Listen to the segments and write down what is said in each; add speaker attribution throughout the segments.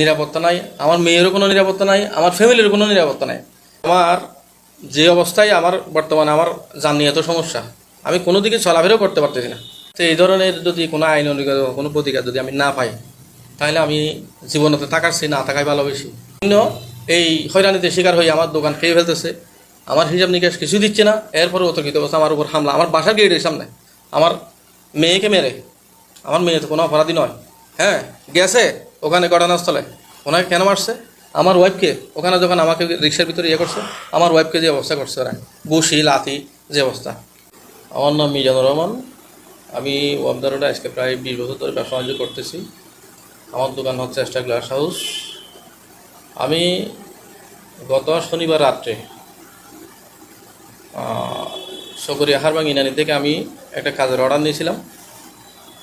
Speaker 1: নিরাপত্তা নাই, আমার মেয়েরও কোনো নিরাপত্তা নাই, আমার ফ্যামিলির কোনো নিরাপত্তা নাই। আমার যে অবস্থায় আমার বর্তমানে আমার জানি এত সমস্যা, আমি কোনো দিকে চলাফেরাও করতে পারতেছি না। তো এই ধরনের যদি কোনো আইন অনুযায়ী কোনো প্রতিকার যদি আমি না পাই, তাহলে আমি জীবনতে থাকার চেয়ে না থাকাই ভালো বেশি। বিভিন্ন এই হয়রানিতে শিকার হয়ে আমার দোকান খেয়ে ফেলতেছে, আমার হিসাব নিকাশ কিছু দিচ্ছে না এরপরে অতর্কিত অবস্থা আমার উপর হামলা। আমার বাসার গেটের সামনে আমার মেয়েকে মেরে, আমার মেয়ে তো কোনো অপরাধী নয়। হ্যাঁ গেছে। ওখানে ঘটনাস্থলে। ওনাকে কেন মারছে? আমার ওয়াইফকে ওখানে যখন আমাকে রিক্সার ভিতরে ইয়ে করছে, আমার ওয়াইফকে যে অবস্থা করছে ওরা। বসি লাতি যে অবস্থা। আমার নাম মিজানুর রহমান। আমি ওয়াবদারোডা আজকে প্রায় বিশ বছর ধরে ব্যবসা বাণিজ্য করতেছি। আমার দোকান হচ্ছে স্টার গ্লাস হাউস আমি গত শনিবার রাত্রে সকরি আহারবাং ইনানি থেকে আমি একটা কাজের অর্ডার নিয়েছিলাম।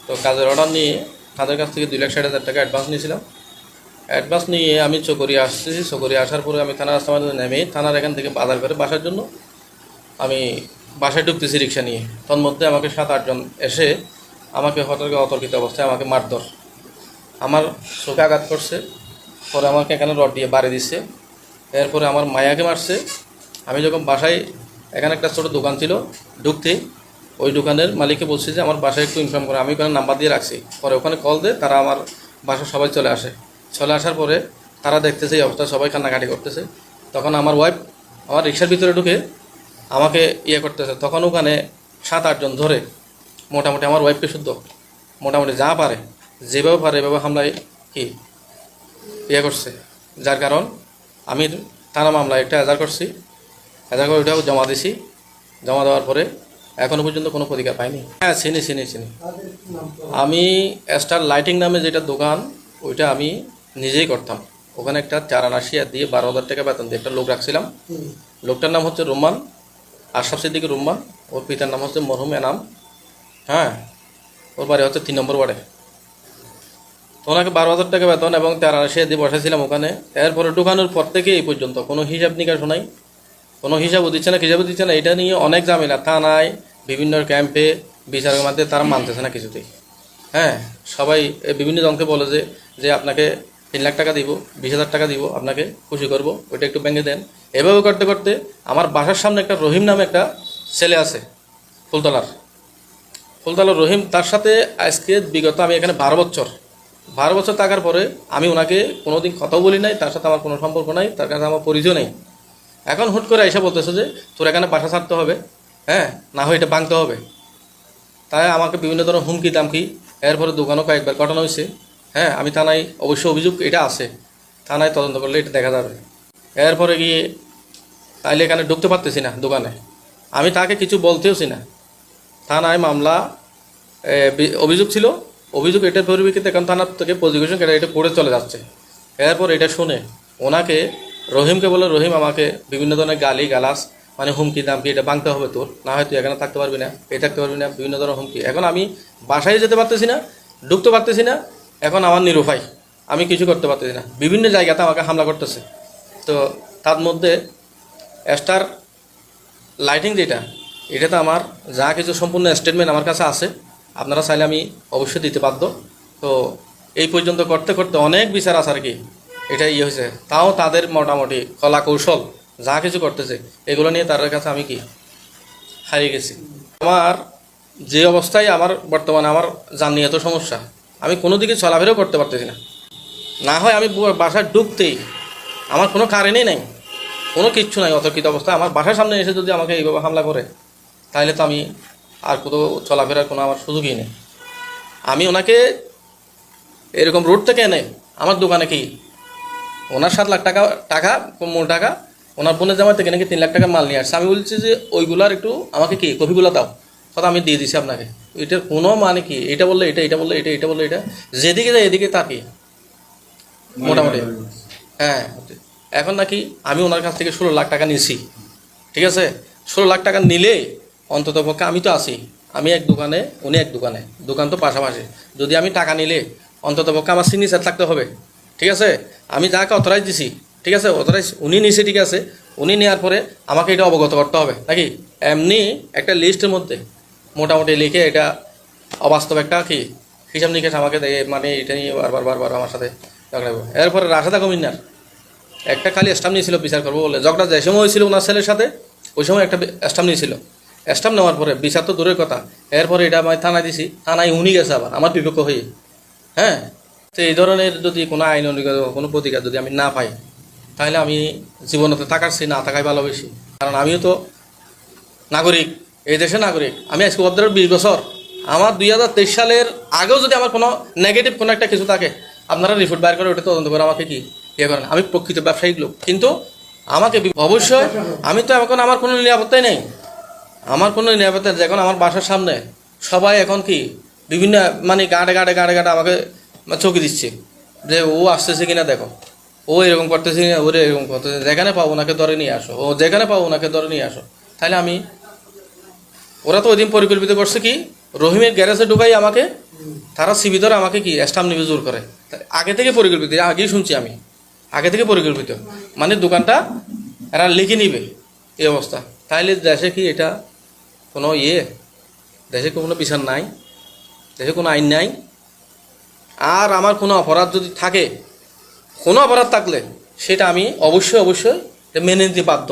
Speaker 1: তো কাজের অর্ডার নিয়ে তাদের কাছ থেকে দুই লাখ ষাট হাজার টাকা অ্যাডভান্স নিয়েছিলাম। অ্যাডভান্স নিয়ে আমি চকরিয়া আসতেছি। চকরিয়া আসার পরে আমি থানার রাস্তা নেমে থানার এখান থেকে বাজার করে বাসার জন্য আমি বাসায় ঢুকতেছি রিক্সা নিয়ে। তন্মধ্যে আমাকে সাত আটজন এসে আমাকে হঠাৎ অতর্কিত অবস্থায় আমাকে মারধর। আমার চোখে আঘাত করছে। পরে আমাকে এখানে রড দিয়ে বাড়ি দিচ্ছে এরপরে আমার মায়াকে মারছে। আমি যখন বাসায়, এখানে একটা ছোটো দোকান ছিল ঢুকতে ওই দোকানের মালিককে বলছি যে, আমার বাসায় একটু ইনফর্ম করে। আমি ওখানে নাম্বার দিয়ে রাখছি। পরে ওখানে কল দে তারা আমার বাসা সবাই চলে আসে। চলে আসার পরে তারা দেখতেছে এই অবস্থা, সবাই কান্নাকাটি করতেছে। তখন আমার ওয়াইফ আমার রিক্সার ভিতরে ঢুকে আমাকে ইয়ে করতেছে। তখন ওখানে সাত আটজন ধরে মোটামুটি আমার ওয়াইফকে শুদ্ধ, মোটামুটি যা পারে, যেভাবে পারে, এভাবে হামলায় কি ইয়ে করছে। যার কারণ আমি থানা মামলায় একটা এজার করছি। এজার করে ওটাও জমা দিছি। জমা দেওয়ার পরে এখনও পর্যন্ত কোনো প্রতিকার পাইনি। হ্যাঁ চিনি চিনি চিনি। আমি স্টার লাইটিং নামে যেটা দোকান, ওইটা আমি নিজেই করতাম। ওখানে একটা চার আনা শেয়ার দিয়ে বারো হাজার টাকা বেতন দিয়ে একটা লোক রাখছিলাম। লোকটার নাম হচ্ছে রুম্মান, আশরাফ সিদ্দিক রুম্মান, ওর পিতার নাম হচ্ছে মরহুম এনাম। হ্যাঁ ওর বাড়ি হচ্ছে তিন নম্বর ওয়ার্ডে। তো ওনাকে বারো হাজার টাকা বেতন এবং তেরো দিয়ে বসেছিলাম ওখানে। এরপরে ঢুকানোর পর থেকে এই পর্যন্ত কোনো হিসাব নিকাশ নাই। কোনো হিসাবও দিচ্ছে না, হিসাবও দিচ্ছে না। এটা নিয়ে অনেক ঝামেলা। থানায় বিভিন্ন ক্যাম্পে বিচারের মাধ্যমে তারা মানতেছে না কিছুতেই। হ্যাঁ সবাই বিভিন্ন জনকে বলে যে যে আপনাকে তিন লাখ টাকা দিব, বিশ হাজার টাকা দিব, আপনাকে খুশি করব, ওইটা একটু ব্যাঙ্কে দেন। এভাবে করতে করতে আমার বাসার সামনে একটা রহিম নামে একটা ছেলে আছে, ফুলতলার। ফুলতলার রহিম, তার সাথে আজকে বিগত আমি এখানে বারো বছর। বারো বছর থাকার পরে আমি ওনাকে কোনোদিন কথাও বলি নাই, তার সাথে আমার কোনো সম্পর্ক নাই, তার কাছে আমার পরিচয় নেই। এখন হুট করে এসে বলতেছে যে, তোর এখানে বাসা ছাড়তে হবে। হ্যাঁ না হয় এটা ভাঙতে হবে। তাই আমাকে বিভিন্ন ধরনের হুমকি, দামকি, এরপরে দোকানও কয়েকবার ঘটনা হয়েছে। হ্যাঁ আমি থানায় অবশ্য অভিযোগ এটা আছে। থানায় তদন্ত করলে এটা দেখা যাবে। এরপরে গিয়ে তাইলে এখানে ঢুকতে পারতেছি না দোকানে। আমি তাকে কিছু বলতেওছি না। থানায় মামলা অভিযোগ ছিল। অভিযোগ এটার পরিপ্রেক্ষিতে এখন থানার থেকে প্রজিকিউশন এটা এটা করে চলে যাচ্ছে। এরপর এটা শুনে ওনাকে, রহিমকে বলে রহিম আমাকে বিভিন্ন ধরনের গালি, গালাস মানে হুমকি দামকি এটা ভাঙতে হবে তোর। না হয় তুই এখানে থাকতে পারবি না। এ থাকতে পারবি না। বিভিন্ন ধরনের হুমকি। এখন আমি বাসায় যেতে পারতেছি না, ঢুকতে পারতেছি না। এখন আমার নিরুপায়। আমি কিছু করতে পারতেছি না। বিভিন্ন জায়গাতে আমাকে হামলা করতেছে। তো তার মধ্যে স্টার লাইটিং যেটা এটা তো আমার যা কিছু সম্পূর্ণ স্টেটমেন্ট আমার কাছে আছে। আপনারা চাইলে আমি অবশ্যই দিতে বাধ্য। তো এই পর্যন্ত করতে করতে অনেক বিচার আছে আর কি। এটা ইয়ে হয়েছে। তাও তাদের মোটামুটি কলা কৌশল যা কিছু করতেছে, এগুলো নিয়ে তাদের কাছে আমি কি হারিয়ে গেছি? আমার যে অবস্থায় আমার বর্তমানে আমার জানি এত সমস্যা, আমি কোনো দিকে চলাফেরাও করতে পারতেছি না। না হয় আমি বাসায় ডুবতেই আমার কোনো কারেন্টই নেই, কোনো কিচ্ছু নাই, অতর্কিত অবস্থা আমার বাসার সামনে এসে যদি আমাকে এইভাবে হামলা করে, তাহলে তো আমি আর কোথাও চলাফেরার কোনো আমার সুযোগই নেই। আমি ওনাকে এরকম রোড থেকে এনে আমার দোকানে কি ওনার সাত লাখ টাকা টাকা মোট টাকা ওনার বোনের জামাই থেকে নাকি তিন লাখ টাকা মাল নিয়ে আসছে। আমি বলছি যে ওইগুলার একটু আমাকে কি কপিগুলো দাও? কথা আমি দিয়ে দিছি আপনাকে। এটার কোনো মানে কি? এটা বললে এটা এটা বললে এটা এটা বললে এটা। যেদিকে যায় এদিকে তার কি মোটামুটি। হ্যাঁ এখন নাকি আমি ওনার কাছ থেকে ষোলো লাখ টাকা নিয়েছি ঠিক আছে? ষোলো লাখ টাকা নিলে অন্তত পক্ষে আমি তো আছি। আমি এক দোকানে উনি এক দোকানে। দোকান তো পাশাপাশি। যদি আমি টাকা নিলে অন্তত পক্ষে আমার সিগনেচার থাকতে হবে। ঠিক আছে? আমি যাকে অথরাইজ দিছি ঠিক আছে অথরাইজ উনি নিছে ঠিক আছে, উনি নেওয়ার পরে আমাকে এটা অবগত করতে হবে। নাকি? এমনি একটা লিস্টের মধ্যে মোটামুটি লিখে এটা অবাস্তব একটা কি হিসাব নিকেশ আমাকে দেয় মানে এটা নিয়ে বারবার বারবার আমার সাথে ঝগড়া। এরপরে রাশেদা কমিনার একটা খালি স্টাম্প নিয়েছিল, বিচার করব বলে। ঝগড়া যে সময় হয়েছিল ওনার ছেলের সাথে, ওই সময় একটা স্টাম্প নিয়েছিল। স্টাম্প নেওয়ার পরে বিচার তো দূরের কথা। এরপরে এটা আমি থানায় দিছি, থানায় উনি গেছে আবার, আমার বিপক্ষ হয়ে। হ্যাঁ? তো এই ধরনের যদি কোনো আইন অনুগত, কোনো প্রতিকার যদি আমি না পাই তাহলে আমি জীবনতে থাকার চেয়ে না থাকাই ভালোবেসি কারণ আমিও তো নাগরিক, এই দেশের নাগরিক। আমি আজকে অর্ধের বিশ বছর। আমার দুই হাজার তেইশ সালের আগেও যদি আমার কোনো নেগেটিভ কোনো একটা কিছু থাকে, আপনারা রিপোর্ট বাইর করে ওটা তদন্ত করে আমাকে কি ইয়ে করেন? আমি প্রকৃত ব্যবসায়িক লোক। কিন্তু আমাকে অবশ্যই আমি তো এখন আমার কোনো নিরাপত্তাই নেই। আমার কোনো নিরাপত্তা নেই। এখন আমার বাসার সামনে সবাই এখন কি বিভিন্ন মানে গাঁটে গাঁটে গাঁটে গাঁটে আমাকে চোখে দিচ্ছে। যে ও আসতেছে কিনা দেখো। ও এরকম করতেছি কিনা ওরে এরকম করতেছে। যেখানে পাবো ওনাকে ধরে নিয়ে আসো। ও যেখানে পাবো ওনাকে ধরে নিয়ে আসো। তাহলে আমি, ওরা তো ওই দিন পরিকল্পিত করছে কি, রহিমের গ্যারেজে ঢুকাই আমাকে, তারা সিবি ধরে আমাকে কি, স্টাম্প নিবে জোর করে। আগে থেকে পরিকল্পিত আগেই শুনছি আমি। আগে থেকে পরিকল্পিত। মানে দোকানটা এরা লিখে নিবে এই অবস্থা। তাহলে দেশে কি এটা কোনো ইয়ে? দেশে কোনো বিচার নাই? দেশে কোনো আইন নাই? আর আমার কোনো অপরাধ যদি থাকে কোনো অপরাধ থাকলে সেটা আমি অবশ্যই অবশ্যই মেনে নিতে বাধ্য।